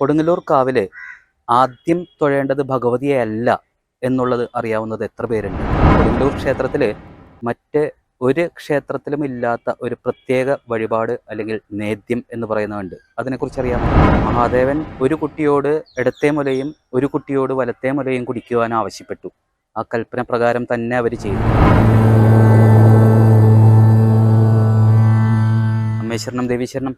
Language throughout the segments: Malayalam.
കൊടുങ്ങല്ലൂർ കാവിൽ ആദ്യം തൊഴേണ്ടത് ഭഗവതിയെ അല്ല എന്നുള്ളത് അറിയാവുന്നത് എത്ര പേരുണ്ട്? കൊടുങ്ങല്ലൂർ ക്ഷേത്രത്തിൽ മറ്റ് ഒരു ക്ഷേത്രത്തിലും ഇല്ലാത്ത ഒരു പ്രത്യേക വഴിപാട് അല്ലെങ്കിൽ നേദ്യം എന്ന് പറയുന്നുണ്ട് അതിനെക്കുറിച്ച് അറിയാം മഹാദേവൻ ഒരു കുട്ടിയോട് ഇടത്തെ മുലയും ഒരു കുട്ടിയോട് വലത്തെ മുലയും കുടിക്കുവാൻ ആവശ്യപ്പെട്ടു. ആ കൽപ്പന പ്രകാരം തന്നെ അവർ ചെയ്തു. അമ്മേശ്വരണം ദേവീശ്വരണം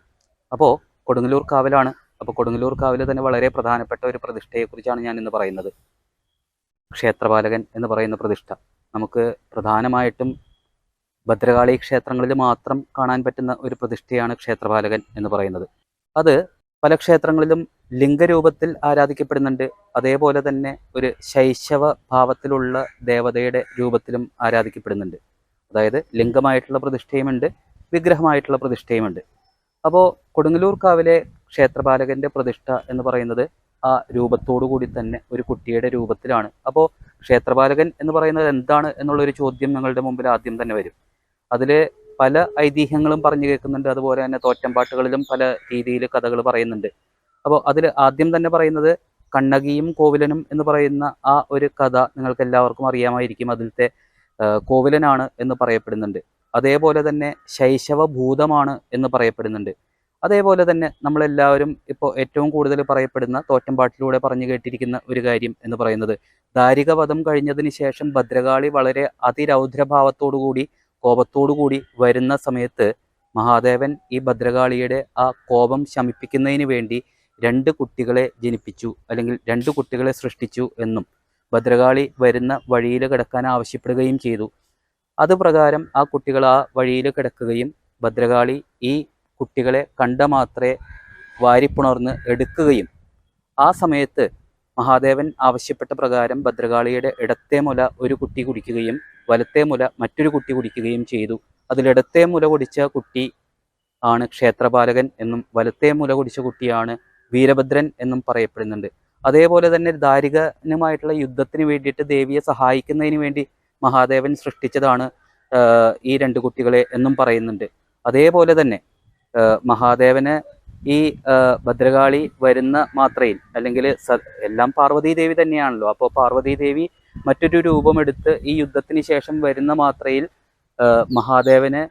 അപ്പോൾ കൊടുങ്ങല്ലൂർ കാവിലാണ് അപ്പോൾ കൊടുങ്ങല്ലൂർ കാവിലെ തന്നെ വളരെ പ്രധാനപ്പെട്ട ഒരു പ്രതിഷ്ഠയെക്കുറിച്ചാണ് ഞാൻ ഇന്ന് പറയുന്നത്. ക്ഷേത്രപാലകൻ എന്ന് പറയുന്ന പ്രതിഷ്ഠ. നമുക്ക് പ്രധാനമായിട്ടും ഭദ്രകാളി ക്ഷേത്രങ്ങളിൽ മാത്രം കാണാൻ പറ്റുന്ന ഒരു പ്രതിഷ്ഠയാണ് ക്ഷേത്രപാലകൻ എന്ന് പറയുന്നത്. അത് പല ക്ഷേത്രങ്ങളിലും ലിംഗരൂപത്തിൽ ആരാധിക്കപ്പെടുന്നുണ്ട്. അതേപോലെ തന്നെ ഒരു ശൈശവ ഭാവത്തിലുള്ള ദേവതയുടെ രൂപത്തിലും ആരാധിക്കപ്പെടുന്നുണ്ട്. അതായത് ലിംഗമായിട്ടുള്ള പ്രതിഷ്ഠയുമുണ്ട് വിഗ്രഹമായിട്ടുള്ള പ്രതിഷ്ഠയുമുണ്ട്. അപ്പോൾ കൊടുങ്ങല്ലൂർ കാവിലെ ക്ഷേത്രപാലകന്റെ പ്രതിഷ്ഠ എന്ന് പറയുന്നത് ആ രൂപത്തോടു കൂടി തന്നെ ഒരു കുട്ടിയുടെ രൂപത്തിലാണ്. അപ്പോൾ ക്ഷേത്രപാലകൻ എന്ന് പറയുന്നത് എന്താണ് എന്നുള്ളൊരു ചോദ്യം ഞങ്ങളുടെ മുമ്പിൽ ആദ്യം തന്നെ വരും. അതിൽ പല ഐതിഹ്യങ്ങളും പറഞ്ഞു കേൾക്കുന്നുണ്ട്. അതുപോലെ തന്നെ തോറ്റമ്പാട്ടുകളിലും പല രീതിയിൽ കഥകൾ പറയുന്നുണ്ട്. അപ്പോൾ അതിൽ ആദ്യം തന്നെ പറയുന്നത് കണ്ണകിയും കോവിലനും എന്ന് പറയുന്ന ആ ഒരു കഥ നിങ്ങൾക്ക് എല്ലാവർക്കും അറിയാമായിരിക്കും. അതിലത്തെ കോവിലനാണ് എന്ന് പറയപ്പെടുന്നുണ്ട്. അതേപോലെ തന്നെ ശൈശവ ഭൂതമാണ് എന്ന് പറയപ്പെടുന്നുണ്ട്. അതേപോലെ തന്നെ നമ്മളെല്ലാവരും ഇപ്പോൾ ഏറ്റവും കൂടുതൽ പറയപ്പെടുന്ന തോറ്റമ്പാട്ടിലൂടെ പറഞ്ഞു കേട്ടിരിക്കുന്ന ഒരു കാര്യം എന്ന് പറയുന്നത് ദാരികവധം കഴിഞ്ഞതിന് ശേഷം ഭദ്രകാളി വളരെ അതിരൗദ്രഭാവത്തോടുകൂടി കോപത്തോടുകൂടി വരുന്ന സമയത്ത് മഹാദേവൻ ഈ ഭദ്രകാളിയുടെ ആ കോപം ശമിപ്പിക്കുന്നതിന് വേണ്ടി രണ്ട് കുട്ടികളെ ജനിപ്പിച്ചു അല്ലെങ്കിൽ രണ്ട് കുട്ടികളെ സൃഷ്ടിച്ചു എന്നും ഭദ്രകാളി വരുന്ന വഴിയിൽ കിടക്കാൻ ആവശ്യപ്പെടുകയും ചെയ്തു. അത് പ്രകാരം ആ കുട്ടികൾ ആ വഴിയിൽ കിടക്കുകയും ഭദ്രകാളി ഈ കുട്ടികളെ കണ്ട മാത്രേ വാരിപ്പുണർന്ന് എടുക്കുകയും ആ സമയത്ത് മഹാദേവൻ ആവശ്യപ്പെട്ട പ്രകാരം ഭദ്രകാളിയുടെ ഇടത്തെ മുല ഒരു കുട്ടി കുടിക്കുകയും വലത്തെ മുല മറ്റൊരു കുട്ടി കുടിക്കുകയും ചെയ്തു. അതിലിടത്തെ മുല കുടിച്ച കുട്ടി ആണ് ക്ഷേത്രപാലകൻ എന്നും വലത്തെ മുല കുടിച്ച കുട്ടിയാണ് വീരഭദ്രൻ എന്നും പറയപ്പെടുന്നുണ്ട്. അതേപോലെ തന്നെ ദാരികനുമായിട്ടുള്ള യുദ്ധത്തിന് വേണ്ടിയിട്ട് ദേവിയെ സഹായിക്കുന്നതിന് വേണ്ടി മഹാദേവൻ സൃഷ്ടിച്ചതാണ് ഈ രണ്ട് കുട്ടികളെ എന്നും പറയുന്നുണ്ട്. അതേപോലെ തന്നെ മഹാദേവന് ഈ ഭദ്രകാളി വരുന്ന മാത്രയിൽ അല്ലെങ്കിൽ എല്ലാം പാർവതീ ദേവി തന്നെയാണല്ലോ. അപ്പോൾ പാർവതീ ദേവി മറ്റൊരു രൂപമെടുത്ത് ഈ യുദ്ധത്തിന് ശേഷം വരുന്ന മാത്രയിൽ മഹാദേവന്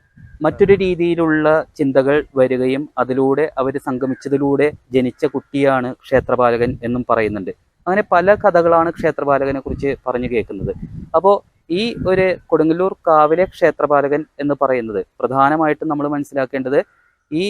മറ്റൊരു രീതിയിലുള്ള ചിന്തകൾ വരികയും അതിലൂടെ അവർ സംഗമിച്ചതിലൂടെ ജനിച്ച കുട്ടിയാണ് ക്ഷേത്രപാലകൻ എന്നും പറയുന്നുണ്ട്. അങ്ങനെ പല കഥകളാണ് ക്ഷേത്രപാലകനെ കുറിച്ച് പറഞ്ഞു കേൾക്കുന്നത്. അപ്പോൾ ഈ ഒരു കൊടുങ്ങല്ലൂർ കാവിലെ ക്ഷേത്രപാലകൻ എന്ന് പറയുന്നത് പ്രധാനമായിട്ടും നമ്മൾ മനസ്സിലാക്കേണ്ടത് ഈ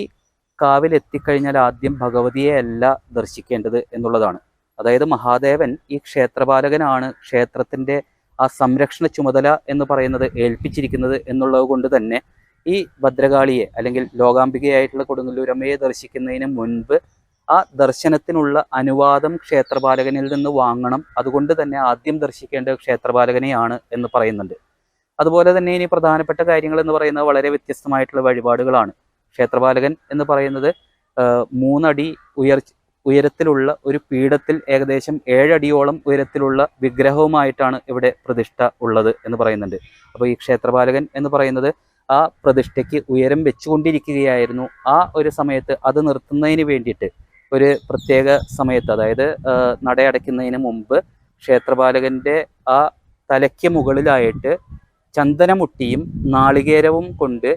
കാവിൽ എത്തിക്കഴിഞ്ഞാൽ ആദ്യം ഭഗവതിയെ അല്ല ദർശിക്കേണ്ടത് എന്നുള്ളതാണ്. അതായത് മഹാദേവൻ ഈ ക്ഷേത്രപാലകനാണ് ക്ഷേത്രത്തിന്റെ ആ സംരക്ഷണ ചുമതല എന്ന് പറയുന്നത് ഏൽപ്പിച്ചിരിക്കുന്നത് എന്നുള്ളത് കൊണ്ട് തന്നെ ഈ ഭദ്രകാളിയെ അല്ലെങ്കിൽ ലോകാംബികയായിട്ടുള്ള കൊടുങ്ങല്ലൂരമ്മയെ ദർശിക്കുന്നതിന് മുൻപ് ആ ദർശനത്തിനുള്ള അനുവാദം ക്ഷേത്രപാലകനിൽ നിന്ന് വാങ്ങണം. അതുകൊണ്ട് തന്നെ ആദ്യം ദർശിക്കേണ്ട ക്ഷേത്രപാലകനെയാണ് എന്ന് പറയുന്നുണ്ട്. അതുപോലെ തന്നെ ഇനി പ്രധാനപ്പെട്ട കാര്യങ്ങൾ എന്ന് പറയുന്നത് വളരെ വ്യത്യസ്തമായിട്ടുള്ള വഴിപാടുകളാണ്. ക്ഷേത്രപാലകൻ എന്ന് പറയുന്നത് മൂന്നടി ഉയർ ഉയരത്തിലുള്ള ഒരു പീഠത്തിൽ ഏകദേശം ഏഴടിയോളം ഉയരത്തിലുള്ള വിഗ്രഹവുമായിട്ടാണ് ഇവിടെ പ്രതിഷ്ഠ ഉള്ളത് എന്ന് പറയുന്നുണ്ട്. അപ്പോൾ ഈ ക്ഷേത്രപാലകൻ എന്ന് പറയുന്നത് ആ പ്രതിഷ്ഠയ്ക്ക് ഉയരം വെച്ചുകൊണ്ടിരിക്കുകയായിരുന്നു. ആ ഒരു സമയത്ത് അത് നിർത്തുന്നതിന് വേണ്ടിയിട്ട് ഒരു പ്രത്യേക സമയത്ത് അതായത് നടയടയ്ക്കുന്നതിന് മുമ്പ് ക്ഷേത്രപാലകന്റെ ആ തലയ്ക്ക് മുകളിലായിട്ട് ചന്ദനമുട്ടിയും നാളികേരവും കൊണ്ട്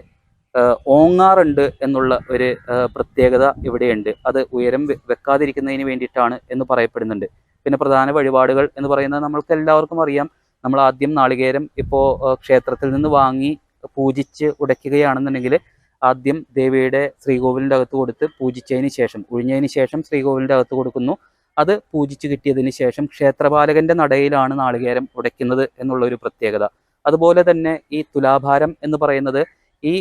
ഓങ്ങാറുണ്ട് എന്നുള്ള ഒരു പ്രത്യേകത ഇവിടെയുണ്ട്. അത് ഉയരം വെക്കാതിരിക്കുന്നതിന് വേണ്ടിയിട്ടാണ് എന്ന് പറയപ്പെടുന്നുണ്ട്. പിന്നെ പ്രധാന വഴിപാടുകൾ എന്ന് പറയുന്നത് നമ്മൾക്ക് എല്ലാവർക്കും അറിയാം. നമ്മൾ ആദ്യം നാളികേരം ഇപ്പോൾ ക്ഷേത്രത്തിൽ നിന്ന് വാങ്ങി പൂജിച്ച് ഉടയ്ക്കുകയാണെന്നുണ്ടെങ്കിൽ ആദ്യം ദേവിയുടെ ശ്രീകോവിലിന്റെ അകത്ത് കൊടുത്ത് പൂജിച്ചതിന് ശേഷം ഉഴിഞ്ഞതിന് ശേഷം ശ്രീകോവിലിന്റെ അകത്ത് കൊടുക്കുന്നു. അത് പൂജിച്ച് കിട്ടിയതിന് ശേഷം ക്ഷേത്രപാലകന്റെ നടയിലാണ് നാളികേരം ഉടയ്ക്കുന്നത് എന്നുള്ളൊരു പ്രത്യേകത. അതുപോലെ തന്നെ ഈ തുലാഭാരം എന്ന് പറയുന്നത് ഈ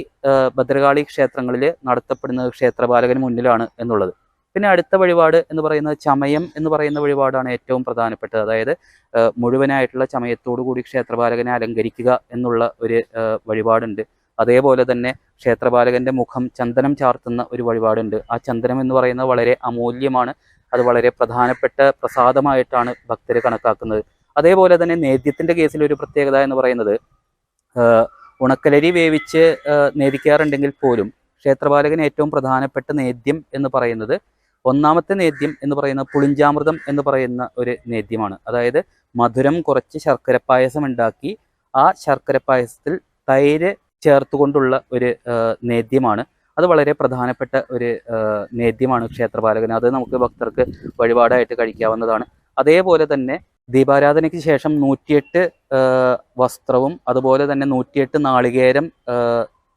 ഭദ്രകാളി ക്ഷേത്രങ്ങളിൽ നടത്തപ്പെടുന്നത് ക്ഷേത്രപാലകന് മുന്നിലാണ് എന്നുള്ളത്. പിന്നെ അടുത്ത വഴിപാട് എന്ന് പറയുന്നത് ചമയം എന്ന് പറയുന്ന വഴിപാടാണ് ഏറ്റവും പ്രധാനപ്പെട്ടത്. അതായത് മുഴുവനായിട്ടുള്ള ചമയത്തോടു കൂടി ക്ഷേത്രപാലകനെ അലങ്കരിക്കുക എന്നുള്ള ഒരു വഴിപാടുണ്ട്. അതേപോലെ തന്നെ ക്ഷേത്രപാലകന്റെ മുഖം ചന്ദനം ചാർത്തുന്ന ഒരു വഴിപാടുണ്ട്. ആ ചന്ദനം എന്ന് പറയുന്നത് വളരെ അമൂല്യമാണ്. അത് വളരെ പ്രധാനപ്പെട്ട പ്രസാദമായിട്ടാണ് ഭക്തർ കണക്കാക്കുന്നത്. അതേപോലെ തന്നെ നേദ്യത്തിന്റെ കേസിൽ ഒരു പ്രത്യേകത എന്ന് പറയുന്നത് ഉണക്കലരി വേവിച്ച് നേദിക്കാറുണ്ടെങ്കിൽ പോലും ക്ഷേത്രപാലകന് ഏറ്റവും പ്രധാനപ്പെട്ട നേദ്യം എന്ന് പറയുന്നത് ഒന്നാമത്തെ നേദ്യം എന്ന് പറയുന്ന പുളിഞ്ചാമൃതം എന്ന് പറയുന്ന ഒരു നേദ്യമാണ്. അതായത് മധുരം കുറച്ച് ശർക്കര പായസം ഉണ്ടാക്കി ആ ശർക്കര പായസത്തിൽ തൈര് ചേർത്തുകൊണ്ടുള്ള ഒരു നേദ്യമാണ്. അത് വളരെ പ്രധാനപ്പെട്ട ഒരു നേദ്യമാണ് ക്ഷേത്രപാലകൻ അത് നമുക്ക് ഭക്തർക്ക് വഴിപാടായിട്ട് കഴിക്കാവുന്നതാണ്. അതേപോലെ തന്നെ ദീപാരാധനയ്ക്ക് ശേഷം നൂറ്റിയെട്ട് വസ്ത്രവും അതുപോലെ തന്നെ നൂറ്റിയെട്ട് നാളികേരം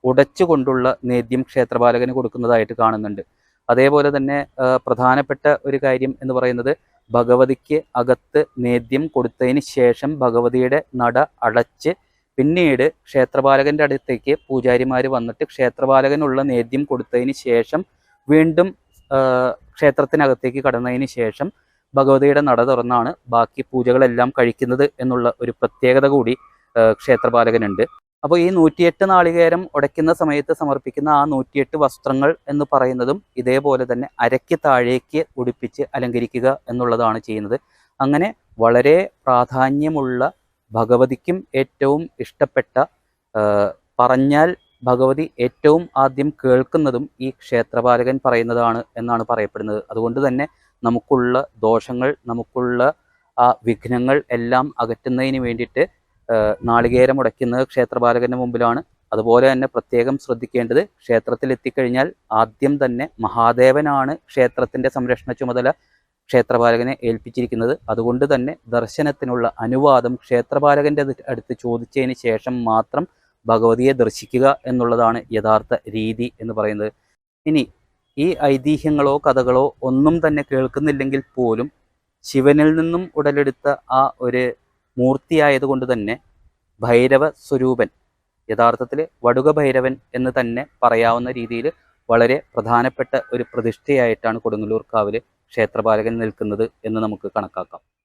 ഉടച്ചുകൊണ്ടുള്ള നേദ്യം ക്ഷേത്രപാലകന് കൊടുക്കുന്നതായിട്ട് കാണുന്നുണ്ട്. അതേപോലെ തന്നെ പ്രധാനപ്പെട്ട ഒരു കാര്യം എന്ന് പറയുന്നത് ഭഗവതിക്ക് അകത്ത് നേദ്യം കൊടുത്തതിന് ശേഷം ഭഗവതിയുടെ നട അടച്ച് പിന്നീട് ക്ഷേത്രപാലകന്റെ അടുത്തേക്ക് പൂജാരിമാർ വന്നിട്ട് ക്ഷേത്രപാലകനുള്ള നേദ്യം കൊടുത്തതിന് ശേഷം വീണ്ടും ക്ഷേത്രത്തിനകത്തേക്ക് കടന്നതിന് ശേഷം ഭഗവതിയുടെ നട തുറന്നാണ് ബാക്കി പൂജകളെല്ലാം കഴിക്കുന്നത് എന്നുള്ള ഒരു പ്രത്യേകത കൂടി ക്ഷേത്രപാലകനുണ്ട്. അപ്പോൾ ഈ നൂറ്റിയെട്ട് നാളികേരം ഉടയ്ക്കുന്ന സമയത്ത് സമർപ്പിക്കുന്ന ആ നൂറ്റിയെട്ട് വസ്ത്രങ്ങൾ എന്ന് പറയുന്നതും ഇതേപോലെ തന്നെ അരയ്ക്ക് താഴേക്ക് ഉടുപ്പിച്ച് അലങ്കരിക്കുക എന്നുള്ളതാണ് ചെയ്യുന്നത്. അങ്ങനെ വളരെ പ്രാധാന്യമുള്ള ഭഗവതിക്കും ഏറ്റവും ഇഷ്ടപ്പെട്ട പറഞ്ഞാൽ ഭഗവതി ഏറ്റവും ആദ്യം കേൾക്കുന്നതും ഈ ക്ഷേത്രപാലകൻ പറയുന്നതാണ് എന്നാണ് പറയപ്പെടുന്നത്. അതുകൊണ്ട് തന്നെ നമുക്കുള്ള ദോഷങ്ങൾ നമുക്കുള്ള ആ വിഘ്നങ്ങൾ എല്ലാം അകറ്റുന്നതിന് വേണ്ടിയിട്ട് നാളികേരം ഉടയ്ക്കുന്നത് ക്ഷേത്രപാലകന്റെ മുമ്പിലാണ്. അതുപോലെ തന്നെ പ്രത്യേകം ശ്രദ്ധിക്കേണ്ടത് ക്ഷേത്രത്തിൽ എത്തിക്കഴിഞ്ഞാൽ ആദ്യം തന്നെ മഹാദേവനാണ് ക്ഷേത്രത്തിന്റെ സംരക്ഷണ ചുമതല ക്ഷേത്രപാലകനെ ഏൽപ്പിച്ചിരിക്കുന്നത്. അതുകൊണ്ട് തന്നെ ദർശനത്തിനുള്ള അനുവാദം ക്ഷേത്രപാലകന്റെ അടുത്ത് ചോദിച്ചതിന് ശേഷം മാത്രം ഭഗവതിയെ ദർശിക്കുക എന്നുള്ളതാണ് യഥാർത്ഥ രീതി എന്ന് പറയുന്നത്. ഇനി ഈ ഐതിഹ്യങ്ങളോ കഥകളോ ഒന്നും തന്നെ കേൾക്കുന്നില്ലെങ്കിൽ പോലും ശിവനിൽ നിന്നും ഉടലെടുത്ത ആ ഒരു മൂർത്തിയായതുകൊണ്ട് തന്നെ ഭൈരവ സ്വരൂപൻ യഥാർത്ഥത്തിൽ വടുക ഭൈരവൻ എന്ന് തന്നെ പറയാവുന്ന രീതിയിൽ വളരെ പ്രധാനപ്പെട്ട ഒരു പ്രതിഷ്ഠയായിട്ടാണ് കൊടുങ്ങല്ലൂർ കാവിൽ ക്ഷേത്രപാലകൻ നിൽക്കുന്നത് എന്ന് നമുക്ക് കണക്കാക്കാം.